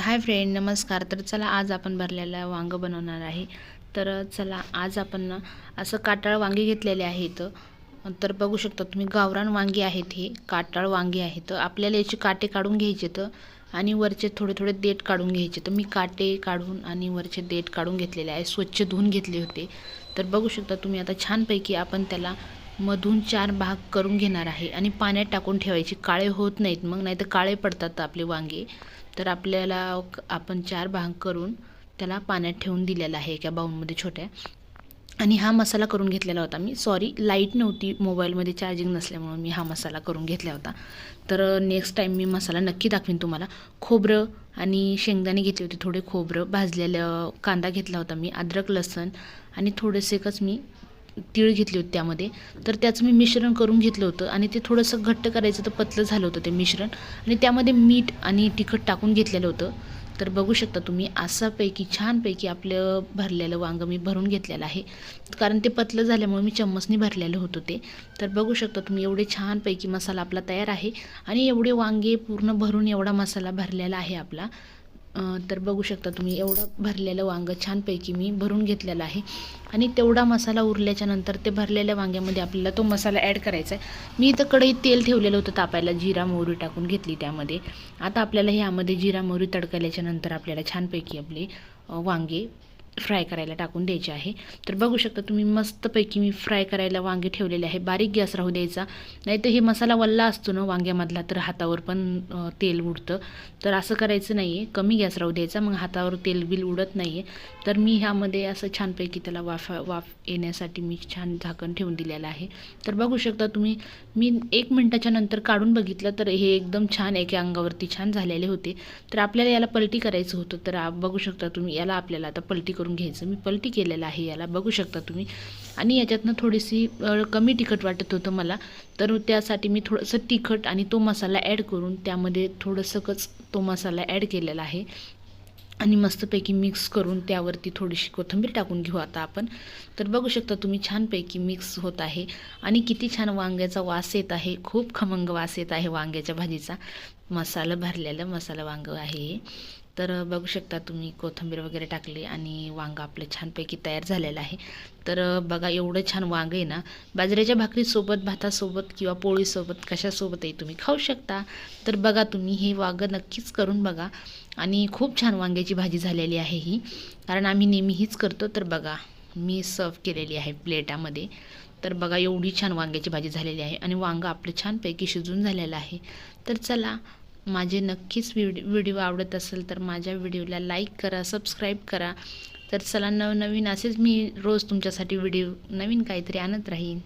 Hi friend नमस्कार. तर चला आज आपण भरलेलं वांगं बनवणार आहे. तर चला आज आपण ना असं काटाळ वांगे घेतलेले आहेत. तर बघू शकता तुम्ही गावरान वांगी आहेत हे काटाळ वांगी आहेत. आपल्याला याचे काटे काढून घ्यायचे तर आणि वरचे थोडे थोडे देठ काढून घ्यायचे तर मी काटे काढून आणि वरचे देठ काढून घेतलेले आहे. स्वच्छ धुवून घेतले होते. तर बघू शकता तुम्ही आता छानपैकी आपण त्याला मधून चार भाग करून घेणार आहे आणि पाण्यात टाकून ठेवायचे. काळे होत नाहीत मग नाही तर काळे पडतात आपले वांगे. तर आपल्याला आपण चार भाग करून त्याला पाण्यात ठेवून दिलेला आहे एका बाऊलमध्ये छोट्या. आणि हा मसाला करून घेतलेला होता मी. सॉरी लाइट नव्हती मोबाईलमध्ये चार्जिंग नसल्यामुळं मी हा मसाला करून घेतला होता. तर नेक्स्ट टाईम मी मसाला नक्की दाखवीन तुम्हाला. खोबरं आणि शेंगदाणे घेतले होते थोडे खोबरं. भाजलेलं कांदा घेतला होता मी अद्रक लसण आणि थोडेसेकच मी तीळ घेतली होती त्यामध्ये. तर त्याचं मी मिश्रण करून घेतलं होतं आणि ते थोडंसं घट्ट करायचं तर पतलं झालं होतं ते मिश्रण. आणि त्यामध्ये मीठ आणि तिखट टाकून घेतलेलं होतं. तर बघू शकता तुम्ही असापैकी छानपैकी आपलं भरलेलं वांगं मी भरून घेतलेलं आहे. कारण ते पतलं झाल्यामुळे मी चम्मचनी भरलेलं होतं ते. तर बघू शकता तुम्ही एवढे छानपैकी मसाला आपला तयार आहे. आणि एवढे वांगे पूर्ण भरून एवढा मसाला भरलेला आहे आपला. तर बघू शकता तुम्ही एवढं भरलेलं वांगं छानपैकी मी भरून घेतलेलं आहे. आणि तेवढा मसाला उरल्याच्या नंतर ते भरलेल्या वांग्यामध्ये आपल्याला तो मसाला ॲड करायचा आहे मी इथं कढईत तेल ठेवलेलं होतं तापायला जिरा मोहरी टाकून घेतली त्यामध्ये. आता आपल्याला ह्यामध्ये जिरा मोहरी तडकल्याच्या नंतर आपल्याला छानपैकी आपले वांगे फ्राय करायला टाकून द्यायचे आहे. तर बघू शकता तुम्ही मस्तपैकी मी फ्राय करायला वांगे ठेवलेले आहे. बारीक गॅस राहू द्यायचा. नाही तर हे मसाला वल्ला असतो ना वांग्यामधला तर हातावर पण तेल उडतं. तर असं करायचं नाही आहे कमी गॅस राहू द्यायचा मग हातावर तेल बिल उडत नाही आहे तर मी ह्यामध्ये असं छानपैकी त्याला वाफा वाफ येण्यासाठी मी छान झाकण ठेवून दिलेलं आहे. तर बघू शकता तुम्ही मी एक मिनटाच्या नंतर काढून बघितलं तर हे एकदम छान एका अंगावरती छान झालेले होते. तर आपल्याला याला पलटी करायचं होतं. तर बघू शकता तुम्ही याला आपल्याला आता पलटी करून घ्यायचं. मी पलटी केलेलं आहे याला. बघू शकता तुम्ही. आणि याच्यातनं थोडीशी कमी तिखट वाटत होतं मला. तर त्यासाठी मी थोडंसं तिखट आणि तो मसाला ॲड करून त्यामध्ये थोडंसंच तो मसाला ॲड केलेला आहे. आणि मस्तपैकी मिक्स करून त्यावरती थोडीशी कोथिंबीर टाकून घेऊ आता आपण. तर बघू शकता तुम्ही छानपैकी मिक्स होत आहे. आणि किती छान वांग्याचा वास येत आहे. खूप खमंग वास येत आहे वांग्याच्या भाजीचा. मसाला भरलेला मसाला वांग आहे हे. तर बघू शकता तुम्ही कोथिंबीर वगैरे टाकली आणि वांगं आपलं छानपैकी तयार झालेलं आहे. तर बघा एवढं छान वांग आहे ना बाजऱ्याच्या भाकरीसोबत भातासोबत किंवा पोळीसोबत कशासोबतही तुम्ही खाऊ शकता. तर बघा तुम्ही हे वांगं नक्कीच करून बघा. आणि खूप छान वांग्याची भाजी झालेली आहे ही. कारण आम्ही नेहमी हीच करतो. तर बघा मी सर्व केलेली आहे प्लेटामध्ये. तर बघा एवढी छान वांग्याची भाजी झालेली आहे आणि वांगं आपलं छानपैकी शिजून झालेलं आहे. तर चला माझे नक्कीच व्हिडिओ व्हिडिओ आवडत असेल तर माझ्या व्हिडिओला लाईक करा सबस्क्राईब करा. तर चला नवनवीन असेच मी रोज तुमच्यासाठी व्हिडिओ नवीन काहीतरी आणत राहीन.